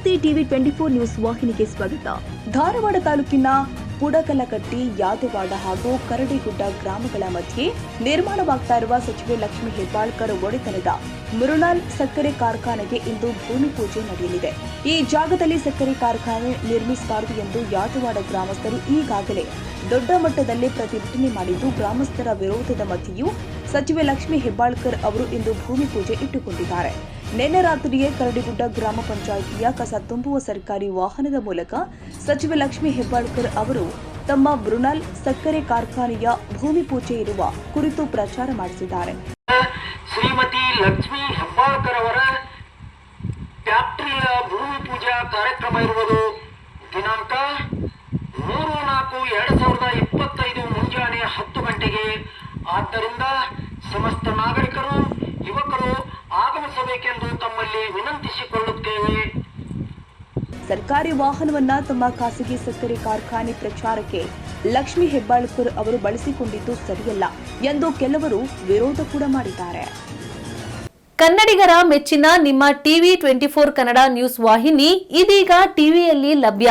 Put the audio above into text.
TV twenty four news ವಾಹಿನಿಗೆ ಸ್ವಾಗತ. ಧಾರವಾಡ ತಾಲೂಕಿನ ಬುಡಕಲಕಟ್ಟಿ, ಯಾದವಾಡ ಹಾಗೂ ಕರಡಿಗುಡ್ಡ ಗ್ರಾಮಗಳ ಮಧ್ಯೆ ನಿರ್ಮಾಣವಾಗ್ತಾ ಇರುವ ಸಚಿವೆ ಲಕ್ಷ್ಮೀ ಹೆಬ್ಬಾಳ್ಕರ್ ಒಡೆತನದ ಮೃಣಾಲ್ ಸಕ್ಕರೆ ಕಾರ್ಖಾನೆಗೆ ಇಂದು ಭೂಮಿ ಪೂಜೆ ನಡೆಯಲಿದೆ. ಈ ಜಾಗದಲ್ಲಿ ಸಕ್ಕರೆ ಕಾರ್ಖಾನೆ ನಿರ್ಮಿಸಬಾರದು ಎಂದು ಯಾದವಾಡ ಗ್ರಾಮಸ್ಥರು ಈಗಾಗಲೇ ದೊಡ್ಡ ಮಟ್ಟದಲ್ಲಿ ಪ್ರತಿಭಟನೆ ಮಾಡಿದ್ದು, ಗ್ರಾಮಸ್ಥರ ವಿರೋಧದ ಮಧ್ಯೆಯೂ ಸಚಿವೆ ಲಕ್ಷ್ಮೀ ಹೆಬ್ಬಾಳ್ಕರ್ ಅವರು ಇಂದು ಭೂಮಿ ಪೂಜೆ ಇಟ್ಟುಕೊಂಡಿದ್ದಾರೆ. ನಿನ್ನೆ ರಾತ್ರಿಯೇ ಕರಡಿಗುಡ್ಡ ಗ್ರಾಮ ಪಂಚಾಯಿತಿಯ ಕಸ ತುಂಬುವ ಸರ್ಕಾರಿ ವಾಹನದ ಮೂಲಕ ಸಚಿವೆ ಲಕ್ಷ್ಮೀ ಹೆಬ್ಬಾಳ್ಕರ್ ಅವರು ತಮ್ಮ ಬ್ರುನಲ್ ಸಕ್ಕರೆ ಕಾರ್ಖಾನೆಯ ಭೂಮಿ ಪೂಜೆ ಇರುವ ಕುರಿತು ಪ್ರಚಾರ ಮಾಡಿಸಿದ್ದಾರೆ. ಶ್ರೀಮತಿ ಲಕ್ಷ್ಮೀ ಹೆಬ್ಬಾಳ್ಕರ್ ಅವರ ಭೂಮಿ ಪೂಜಾ ಕಾರ್ಯಕ್ರಮ ಇರುವುದು ಆದ್ದರಿಂದ ಸಮಸ್ತ ನಾಗರಿಕರು ಯುವಕರು ಆಗಮಿಸಬೇಕೆಂದು ತಮ್ಮಲ್ಲಿ ವಿನಂತಿಸಿಕೊಳ್ಳುತ್ತೇವೆ. ಸರ್ಕಾರಿ ವಾಹನವನ್ನ ತಮ್ಮ ಖಾಸಗಿ ಸಕ್ಕರೆ ಕಾರ್ಖಾನೆ ಪ್ರಚಾರಕ್ಕೆ ಲಕ್ಷ್ಮಿ ಹೆಬ್ಬಾಳ್ಕರ್ ಅವರು ಬಳಸಿಕೊಂಡಿದ್ದು ಸರಿಯಲ್ಲ ಎಂದು ಕೆಲವರು ವಿರೋಧ ಕೂಡ ಮಾಡಿದ್ದಾರೆ. ಕನ್ನಡಿಗರ ಮೆಚ್ಚಿನ ನಿಮ್ಮ TV twenty four Kannada news ವಾಹಿನಿ ಇದೀಗ ಟಿವಿಯಲ್ಲಿ ಲಭ್ಯ.